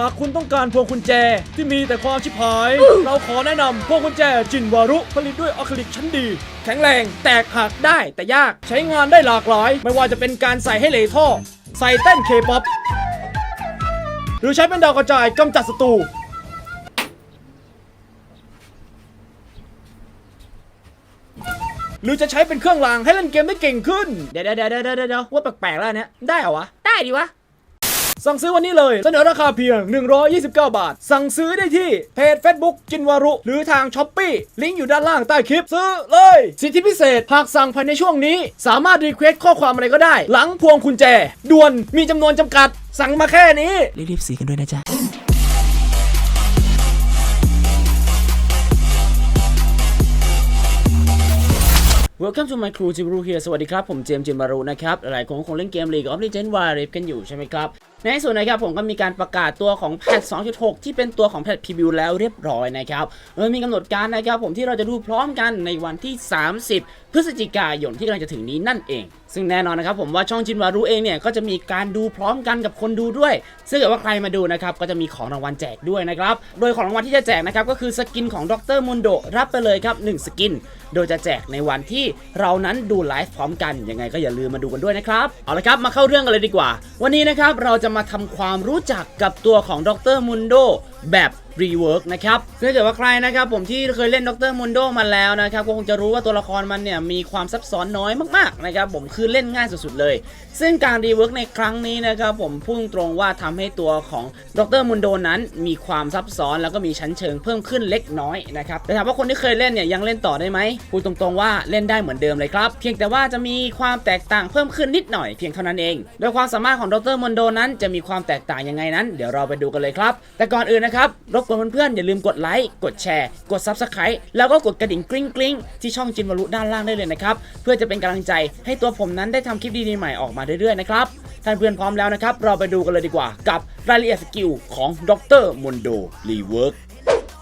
หากคุณต้องการพวงกุญแจที่มีแต่ความชิบหาย เราขอแนะนำพวงกุญแจจินวารุผลิตด้วยอะคริลิกชั้นดี แข็งแรงแตกหักได้แต่ยากใช้งานได้หลากหลาย ไม่ว่าจะเป็นการใส่ให้เหลท่อ ใส่เต้นเคป๊อปหรือใช้เป็นดาวกระจายกำจัดศัตรูหรือจะใช้เป็นเครื่องรางให้เล่นเกมได้เก่งขึ้น เดี๋ยวเดี๋ยวเดี๋ยวเดี๋ยวเดี๋ยวว่าแปลกๆแล้วอันเนี้ยได้เหรอวะ ได้ดิวะ สั่งซื้อวันนี้เลย เสนอราคาเพียง 129 บาท สั่งซื้อได้ที่เพจ Facebook จินวารุ หรือทางช้อปปีลิงก์อยู่ด้านล่างใต้คลิปซื้อเลย สิทธิพิเศษหากสั่งภายในช่วงนี้ สามารถรีเควสข้อความอะไรก็ได้ หลังพวงกุญแจด่วนมีจำนวนจำกัด สั่งมาแค่นี้ รีบๆสีกันด้วยนะจ๊ะ Welcome to my crew จิมรูเฮียสวัสดีครับ ผมเจมส์จิมบารุนะครับ หลายคนคงเล่นเกม League of Legends Wild กันอยู่ใช่ไหมครับ ในที่สุดนะครับผมก็มีการประกาศตัวของแพท 2.6 ที่เป็นตัวของแพทพรีวิวแล้วเรียบร้อยนะครับโดยมีกำหนดการนะครับผมที่เราจะดูพร้อมกันในวันที่ 30 พฤศจิกายนที่กำลังจะถึงนี้นั่นเอง ซึ่งแน่นอนนะครับผมว่าช่องจินวารุเองเนี่ยก็จะมีการดูพร้อมกันกับคนดูด้วย ซึ่งเกิดว่าใครมาดูนะครับก็จะมีของรางวัลแจกด้วยนะครับ โดยของรางวัลที่จะแจกนะครับก็คือสกินของดรมุนโดรับไปเลยครับ1สกิน โดยจะแจกในวันที่เรานั้นดูไลฟ์พร้อมกันยังไงก็อย่าลืมมาดูกันด้วยนะครับเอาละครับมาเข้าเรื่องกันเลยดีกว่า วันนี้นะครับเราจะมาทำความรู้จักกับตัวของดรมุนโดแบบรีเวิร์กนะครับถ้าเกิดว่าใครนะครับผมที่เคยเล่นดรมุนโดมาแล้วนะครับก็คงจะรู้ว่าตัวละครมันเนี่ยมีความซับซ้อนน้อยมากๆนะครับผมคือเล่นง่ายสุดๆเลย ซึ่งการรีเวิร์กในครั้งนี้นะครับผมพุ่งตรงว่าทำให้ตัวของดรมุนโดนั้นมีความซับซ้อนแล้วก็มีชั้นเชิงเพิ่มขึ้นเล็กน้อยนะครับแต่ถามว่าคนที่เคยเล่นเนี่ยยังเล่นต่อได้ไหมพูดตรงๆว่าเล่นได้เหมือนเดิมเลยครับ เพียงแต่ว่าจะมีความแตกต่างเพิ่มขึ้นนิดหน่อยเพียงเท่านั้นเอง โดยความสามารถของดรมุนโดนั้นจะมีความแตกต่างยังไงนั้น เดี๋ยวเราไปดูกันเลยครับ แต่ก่อนอื่นนะครับ รบกวนเพื่อนๆ อย่าลืมกดไลค์ กดแชร์ กด Subscribe แล้วก็กดกระดิ่งกริ๊งกริ๊งที่ช่องจินวารุด้านล่างได้เลยนะครับ เพื่อจะเป็นกำลังใจให้ตัวผมนั้นได้ทำคลิปดีๆใหม่ออกมาเรื่อยๆนะครับ ท่านเพื่อนพร้อมแล้วนะครับ เราไปดูกันเลยดีกว่ากับรายละเอียดสกิลของดรมอนโดรีเวิร์ก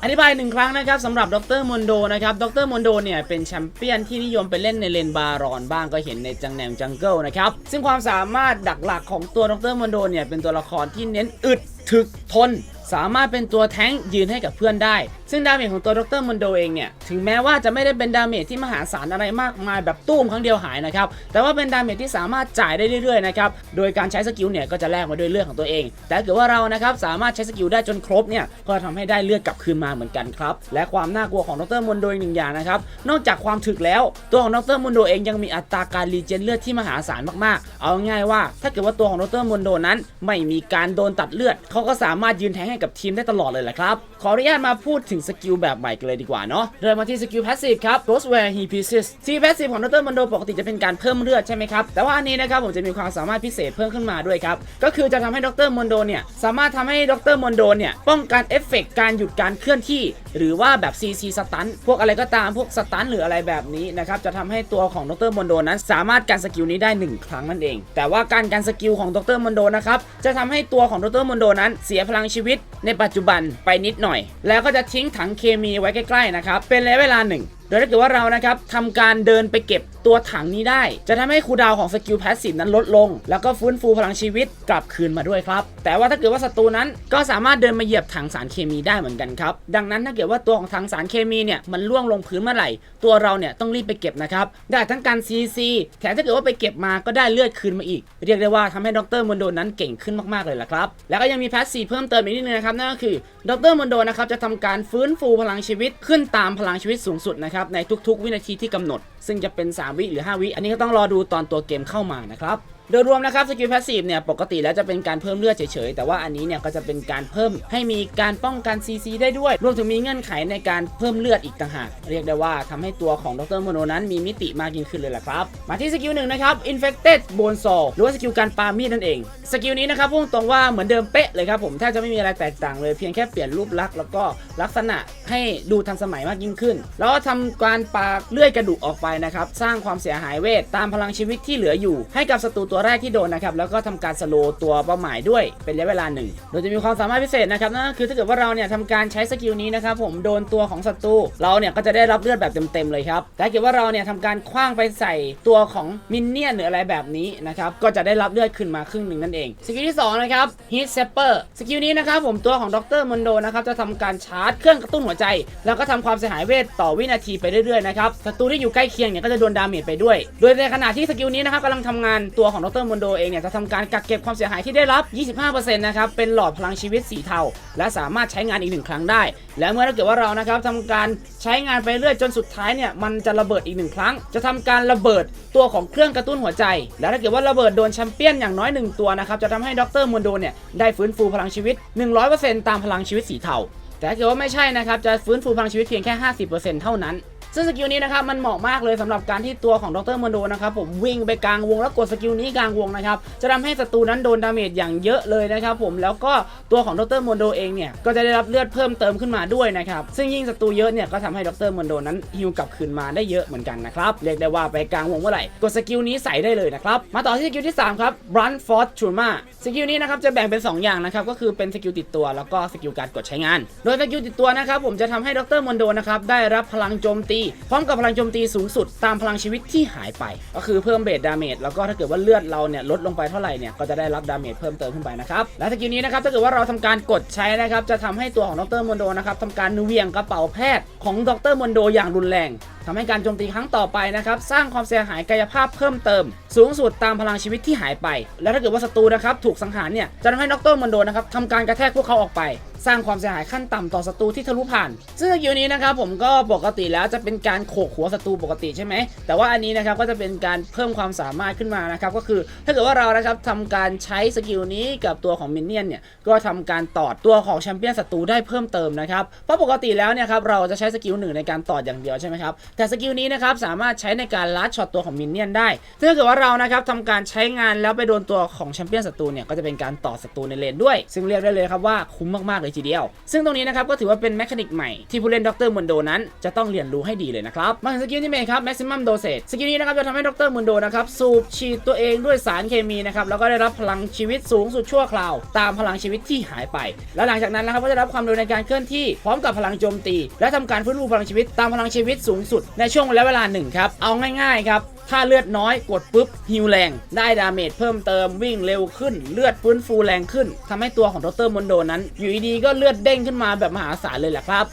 อธิบายหนึ่งครั้งนะครับสำหรับดรมอนโดนะครับดรมอนโดเนี่ยเป็นแชมเปี้ยนที่นิยมไปเล่นในเลนบารอนบ้างก็เห็นในจังแนวจังเกิลนะครับซึ่งความสามารถดักหลักของตัวดรมอนโดเนี่ยเป็นตัวละครที่เน้นอึดถึกทน สามารถเป็นตัวแท้งยืนให้กับเพื่อนได้ ซึ่งดาเมจของตัวดรมอนโดเองเนี่ย ถึงแม้ว่าจะไม่ได้เป็นดาเมจที่มหาศาลอะไรมากมายแบบตุ้มครั้งเดียวหายนะครับ แต่ว่าเป็นดาเมจที่สามารถจ่ายได้เรื่อยๆนะครับ โดยการใช้สกิลเนี่ยก็จะแลกมาด้วยเลือดของตัวเอง แต่ถ้าเกิดว่าเรานะครับสามารถใช้สกิลได้จนครบเนี่ย ก็ทำให้ได้เลือดกลับคืนมาเหมือนกันครับ และความน่ากลัวของดรมอนโดอีกหนึ่งอย่างนะครับ นอกจากความถึกแล้ว ตัวของดรมอนโดเองยังมีอัตราการรีเจนเลือดที่มหาศาลมากๆ เอาง่ายว่า ถ้าเกิดว่าตัวของดรมอนโดนั้น ไม่มีการโดนตัดเลือดเขาก็สามารถยืนแทงให้กับทีมได้ตลอดเลยแหละครับ ขออนุญาตมาพูดถึงสกิลแบบใหม่กันเลยดีกว่าเนาะ เริ่มมาที่สกิลพาสซีฟครับ Ghost Where He Pieces ที่พาสซีฟของดรมอนโดปกติจะเป็นการเพิ่มเลือดใช่ไหมครับ แต่ว่าอันนี้นะครับผมจะมีความสามารถพิเศษเพิ่มขึ้นมาด้วยครับ ก็คือจะทำให้ดรมอนโดเนี่ยสามารถทำให้ดรมอนโดเนี่ยป้องกันเอฟเฟกต์การหยุดการเคลื่อนที่ หรือว่าแบบ CC สตันพวกอะไรก็ตามพวกสตันหรืออะไรแบบนี้นะครับจะทำให้ตัวของดรมอนโดนั้น สามารถการสกิลนี้ได้ 1 ครั้งนั่นเอง แต่ว่าการการสกิลของดรมอนโดนะครับจะทำให้ตัวของดรมอนโดนั้น เสียพลังชีวิตในปัจจุบันไปนิดหน่อย แล้วก็จะทิ้งถังเคมีไว้ใกล้ๆนะครับเป็นระยะเวลาหนึ่งโดยถ้าเกิดว่าเรานะครับทำการเดินไปเก็บตัวถังนี้ได้ จะทำให้คูดาวของสกิลแพสซีฟนั้นลดลง แล้วก็ฟื้นฟูพลังชีวิตกลับคืนมาด้วยครับ แต่ว่าถ้าเกิดว่าศัตรูนั้นก็สามารถเดินมาเหยียบถังสารเคมีได้เหมือนกันครับ ดังนั้นถ้าเกิดว่าตัวของถังสารเคมีเนี่ยมันล่วงลงพื้นเมื่อไหร่ ตัวเราเนี่ยต้องรีบไปเก็บนะครับ ได้ทั้งการ CC แถมถ้าเกิดว่าไปเก็บมาก็ได้เลือดคืนมาอีก เรียกได้ว่าทำให้ดรมอนโดนั้นเก่งขึ้นมากๆเลยล่ะครับ แล้วก็ยังมีแพสซีฟเพิ่มเติมอีกนิดนึงนะครับนั่นก็คือดรมอนโดนะครับจะทำการฟื้นฟูพลังชีวิตขึ้นตามพลังชีวิตสูงสุดนะครับในทุกๆ วินาทีที่กำหนด ซึ่งจะเป็น 3 วิหรือ 5 วิ อันนี้ก็ต้องรอดูตอนตัวเกมเข้ามานะครับ โดยรวมนะครับสกิลพาสซีฟเนี่ยปกติแล้วจะเป็นการเพิ่มเลือดเฉยๆ แต่ว่าอันนี้เนี่ยก็จะเป็นการเพิ่มให้มีการป้องกัน CC ได้ด้วย รวมถึงมีเงื่อนไขในการเพิ่มเลือดอีกต่างหาก เรียกได้ว่าทำให้ตัวของดรโมโนนั้นมีมิติมากยิ่งขึ้นเลยแหละครับ มาที่สกิลหนึ่งนะครับ infected bone saw หรือว่าสกิลการปามีดนั่นเอง สกิลนี้นะครับพุ่งตรงว่าเหมือนเดิมเป๊ะเลยครับผมแทบจะไม่มีอะไรแตกต่างเลยเพียงแค่เปลี่ยนรูปลักษณ์แล้วก็ลักษณะให้ดูทันสมัยมากยิ่งขึ้น แล้วก็ทำการปาเลื่อยกระดูกออกไปนะครับสร้างความเสียหายเวทตามพลังชีวิตที่เหลืออยู่ ให้กับศัตรูตัวแรกที่โดนนะครับแล้วก็ทำการสโลว์ตัวเป้าหมายด้วยเป็นระยะเวลาหนึ่งโดยจะมีความสามารถพิเศษนะครับนั่นก็คือถ้าเกิดว่าเราเนี่ยทำการใช้สกิลนี้นะครับผมโดนตัวของศัตรูเราเนี่ยก็จะได้รับเลือดแบบเต็มๆเลยครับแต่ถ้าเกิดว่าเราเนี่ยทำการคว้างไปใส่ตัวของมินเนี่ยนหรืออะไรแบบนี้นะครับก็จะได้รับเลือดขึ้นมาครึ่งหนึ่งนั่นเองสกิลที่สองนะครับ Heat Zapper สกิลนี้นะครับผมตัวของดรมอนโดนะครับจะทำการชาร์จเครื่องกระตุ้นหัวใจ แล้วก็ทำความเสียหายเวทต่อวินาทีไปเรื่อยๆนะครับศัตรูที่อยู่ใกล้เคียงเนี่ยก็จะโดนดาเมจไปด้วย โดยในขณะที่สกิลนี้นะครับกำลังทำงานตัวของดรมอนโดเองเนี่ยจะทำการกักเก็บความเสียหายที่ได้รับ 25%นะครับ เป็นหลอดพลังชีวิตสีเทา และสามารถใช้งานอีกหนึ่งครั้งได้ และเมื่อถ้าเกิดว่าเรานะครับทำการใช้งานไปเรื่อยจนสุดท้ายเนี่ยมันจะระเบิดอีกหนึ่งครั้ง จะทำการระเบิดตัวของเครื่องกระตุ้นหัวใจ และถ้าเกิดว่าระเบิดโดนแชมเปี้ยนอย่างน้อยหนึ่งตัวนะครับจะทำให้ดรมอนโดเนี่ยได้ฟื้นฟูพลังชีวิต 100%ตามพลังชีวิตสีเทา แต่ถ้าเกิดว่าไม่ใช่นะครับจะฟื้นฟูพลังชีวิตเพียงแค่ 50%เท่านั้น ซึ่งสกิลนี้นะครับมันเหมาะมากเลยสำหรับการที่ตัวของดรมอนโดนะครับผมวิ่งไปกลางวงแล้วกดสกิลนี้กลางวงนะครับจะทำให้ศัตรูนั้นโดนดาเมจอย่างเยอะเลยนะครับผมแล้วก็ตัวของดรมอนโดเองเนี่ยก็จะได้รับเลือดเพิ่มเติมขึ้นมาด้วยนะครับซึ่งยิ่งศัตรูเยอะเนี่ยก็ทำให้ดรมอนโดนั้นฮิวกลับคืนมาได้เยอะเหมือนกันนะครับเรียกได้ว่าไปกลางวงเมื่อไหร่กดสกิลนี้ใส่ได้เลยนะครับมาต่อที่สกิลที่สามครับ Run f o r t u n a สกิลนี้นะครับจะแบ่งเป็น 2 อย่างนะครับก็คือเป็นสกิลติดตัวแล้วก็สกิลการกดใช้งาน โดยสกิลติดตัวนะครับผมจะทำให้ดรมอนโดนะครับได้รับพลังโจมตีพร้อมกับพลังโจมตีสูงสุดตามพลังชีวิตที่หายไป ก็คือเพิ่มเบสดาเมจแล้วก็ถ้าเกิดว่าเลือดเราเนี่ยลดลงไปเท่าไหร่เนี่ยก็จะได้รับดาเมจเพิ่มเติมขึ้นไปนะครับและสกิลนี้นะครับถ้าเกิดว่าเราทำการกดใช้นะครับจะทำให้ตัวของดรมอนโดนะครับทำการเวียงกระเป๋าแพทย์ของดรมอนโดอย่างรุนแรงทำให้การโจมตีครั้งต่อไปนะครับ สร้างความเสียหายกายภาพเพิ่มเติม สูงสุดตามพลังชีวิตที่หายไป และถ้าเกิดว่าศัตรูนะครับ ถูกสังหารเนี่ย จะทำให้ดรมอนโดนะครับทำการกระแทกพวกเขาออกไป สร้างความเสียหายขั้นต่ำต่อศัตรูที่ทะลุผ่าน ซึ่งสกิลนี้นะครับผมก็ปกติแล้วจะเป็นการโขกหัวศัตรูปกติใช่ไหม แต่ว่าอันนี้นะครับก็จะเป็นการเพิ่มความสามารถขึ้นมานะครับก็คือถ้าเกิดว่าเรานะครับทำการใช้สกิลนี้กับตัวของมินเนี่ยนเนี่ยก็ทำการตอดตัวของแชมเปี้ยนศัตรูได้เพิ่มเติมนะครับเพราะปกติแล้วเนี่ยครับเราจะใช้สกิลหนึ่งในการตอดอย่างเดียวใช่ไหมครับแต่สกิลนี้นะครับสามารถใช้ในการลัดช็อตตัวของมินเนี่ยนได้ถ้าเกิดว่าเรานะครับทำการใช้งานแล้วไปโดนตัวของแชมเปี้ยนศัตรูเนี่ยก็จะเป็นการต่อศัตรูในเลนด้วย ซึ่งเรียกได้เลยครับว่าคุ้มมากๆเลยทีเดียว ซึ่งตรงนี้นะครับก็ถือว่าเป็นแมคานิกใหม่ที่ผู้เล่นด็อกเตอร์มุนโดนั้นจะต้องเรียนรู้ให้ดีเลยนะครับมาถึงสกิลที่เมย์ครับ maximum dosage สกิลนี้นะครับจะทำให้ด็อกเตอร์มุนโดนะครับสูบฉีดตัวเองด้วยสารเคมีนะครับแล้วก็ได้รับพลังชีวิตสูงสุดชั่วคราว ตามพลังชีวิตที่หายไป และหลังจากนั้นนะครับก็จะรับความเร็วในการเคลื่อนที่พร้อมกับพลังโจมตี และทำการฟื้นฟูพลังชีวิตตามพลังชีวิตสูงสุดในช่วงระยะเวลาหนึ่งครับเอาง่ายๆครับ ถ้าเลือดน้อยกดปุ๊บฮิวแรง ได้ดาเมจเพิ่มเติมวิ่งเร็วขึ้น เลือดฟื้นฟูแรงขึ้นทำให้ตัวของดรมอนโดนั้น อยู่ดีๆก็เลือดเด้งขึ้นมาแบบมหาศาลเลยแหละครับ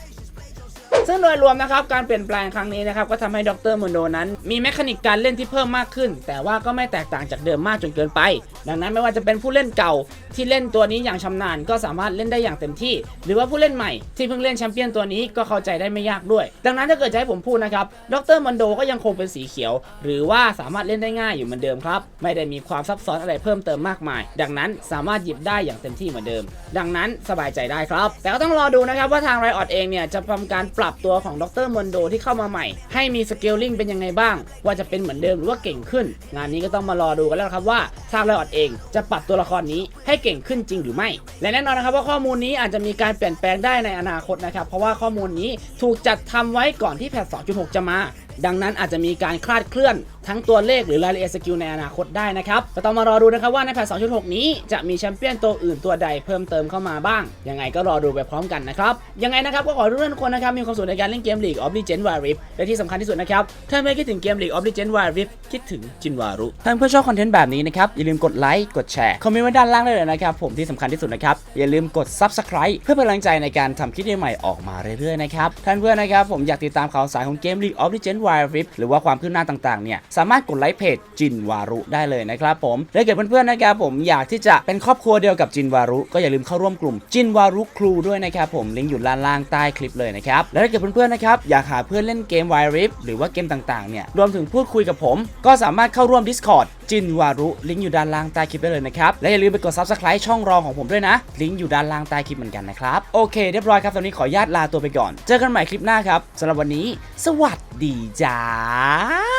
ซึ่งโดยรวมนะครับการเปลี่ยนแปลงครั้งนี้นะครับก็ทำให้ดรมอนโดนั้น มีแมคานิกการเล่นที่เพิ่มมากขึ้น แต่ว่าก็ไม่แตกต่างจากเดิมมากจนเกินไป ดังนั้นไม่ว่าจะเป็นผู้เล่นเก่าที่เล่นตัวนี้อย่างชำนาญก็สามารถเล่นได้อย่างเต็มที่ หรือว่าผู้เล่นใหม่ที่เพิ่งเล่นแชมเปี้ยนตัวนี้ก็เข้าใจได้ไม่ยากด้วย ดังนั้นถ้าเกิดจะให้ผมพูดนะครับดรมอนโดก็ยังคงเป็นสีเขียว หรือว่าสามารถเล่นได้ง่ายอยู่เหมือนเดิมครับ ไม่ได้มีความซับซ้อนอะไรเพิ่มเติมมากมาย ดังนั้นสามารถหยิบได้อย่างเต็มที่เหมือนเดิม ดังนั้นสบายใจได้ครับ แต่ก็ต้องรอดูนะครับว่าทางไรออดเองเนี่ยจะทำการปรับตัวของดรมอนโดที่เข้ามาใหม่ ให้มีสเกลลิ่งเป็นยังไงบ้าง ว่าจะเป็นเหมือนเดิมหรือว่าเก่งขึ้น งานนี้ก็ต้องมารอดูกันแล้วครับว่าทางไรออดเองจะปรับตัวละครนี้ให้เก่งขึ้นจริงหรือไม่ และแน่นอนนะครับว่าข้อมูลนี้อาจจะมีการเปลี่ยนแปลงได้ในอนาคตนะครับ เพราะว่าข้อมูลนี้ถูกจัดทำไว้ก่อนที่แพท2.6 จะมา ดังนั้นอาจจะมีการคลาดเคลื่อนทั้งตัวเลขหรือรายละเอียดสกิลในอนาคตได้นะครับก็ต้องมารอดูนะครับว่าในแพท2.6 นี้จะมีแชมเปี้ยนตัวอื่นตัวใดเพิ่มเติมเข้ามาบ้าง ยังไงก็รอดูไปพร้อมกันนะครับ ยังไงนะครับก็ขอให้ทุกคนนะครับมีความสุขในการเล่นเกม League of Legends Wild Rift และที่สำคัญที่สุดนะครับ ถ้าไม่คิดถึงเกม League of Legends Wild Rift คิดถึงจินวารุถ้านเพื่อชอบคอนเทนต์แบบนี้นะครับอย่าลืมกดไลค์กดแชร์คอมเมนต์ไว้ด้านล่างได้เลยนะครับผมที่สำคัญที่สุดนะครับอย่าลืมกด Subscribe เพื่อเป็นกำลังใจในการทำคลิปใหม่ๆออกมาเรื่อยๆนะครับท่านเพื่อนนะครับผมอยากติดตามข่าวสารของเกม League of Legends Wild Rift หรือว่าความคืบหน้าต่างๆเนี่ยสามารถกดไลค์เพจจินวารุได้เลยนะครับผมและเกิดเพื่อนๆนะครับผมอยากที่จะเป็นครอบครัวเดียวกับจินวารุ ก็อย่าลืมเข้าร่วมกลุ่มจินวารุครูด้วยนะครับผมลิงก์อยู่ด้านล่างใต้คลิปเลยนะครับและถ้าเกิดเพื่อนๆนะครับอยากหาเพื่อนเล่นเกม Wild Rift หรือว่าเกมต่างๆเนี่ยรวมถึงพูดคุยกับผม ก็สามารถเข้าร่วม Discord จินวารุลิงก์อยู่ด้านล่างใต้คลิปได้เลยนะครับและอย่าลืมไปกด Subscribe ช่องรองของผมด้วยนะลิงก์อยู่ด้านล่างใต้คลิปเหมือนกันนะครับโอเคเรียบร้อยครับตอนนี้ขออนุญาตลาตัวไปก่อน เจอกันใหม่คลิปหน้าครับสำหรับวันนี้ สวัสดีจ้า